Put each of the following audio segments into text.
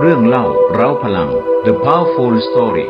เรื่องเล่าเราพลัง The Powerful Story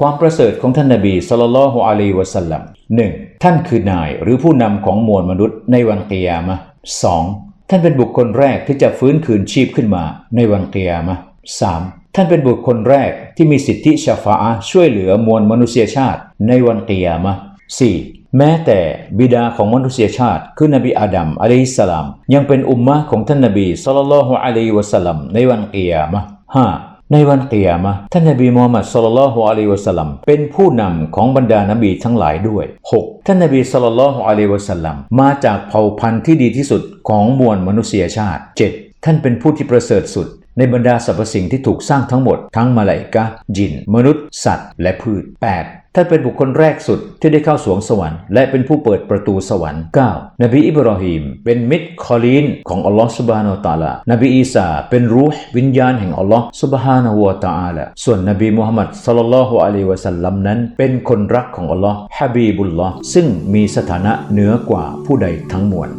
ความประเสริฐของท่านนบีศ็อลลลฮุอะลัยวะสัลลัมหนึ่งท่านคือนายหรือผู้นำของมวลมนุษย์ในวันกิยามะสองท่านเป็นบุคคลแรกที่จะฟื้นคืนชีพขึ้นมาในวันกิยามะสาม ท่านเป็นบุคคลแรกที่มีสิทธิชาฟาะช่วยเหลือมวลมนุษยชาติในวันเกิยามะห์สี่แม้แต่บิดาของมนุษยชาติ คือนบีอาดัมอะลัยฮิสสลาม ยังเป็นอุมมะของท่านนบีศ็อลลัลลอฮุอะลัยฮิวะสัลลัมในวันเกิยามะห์ห้าในวันเกิยามะท่านนบีมูฮัมมัดศ็อลลัลลอฮุอะลัยฮิวะสัลลัมเป็นผู้นำของบรรดานบีทั้งหลายด้วย 6. ท่านนบีศ็อลลัลลอฮุอะลัยฮิวะสัลลัมมาจากเผ่าพันธุ์ที่ดีที่สุดของมวลมนุษยชาติ 7. ท่านเป็นผู้ที่ประเสริฐสุด ในบรรดาสรรพสิ่งที่ถูกสร้างทั้งหมด ทั้งมาลาอิกะจิน มนุษย์ สัตว์ และพืช 8. ท่านเป็นบุคคลแรกสุดที่ได้เข้าสวงสวรรค์และเป็นผู้เปิดประตูสวรรค์ 9. นบีอิบรอฮีมเป็นมิตรคอลีนของอัลลอฮ์สุบฮานาอัลตาลานบีอีสาเป็นรูห์วิญญาณแห่งอัลลอฮ์สุบฮานะฮูวะตะอาลาส่วนนบีมุฮัมมัดศ็อลลัลลอฮุอะลัยฮิวะสัลลัมนั้น เป็นคนรักของอัลลอฮ์ฮะบีบุลลอฮ์ซึ่งมีสถานะเหนือกว่าผู้ใดทั้งมวล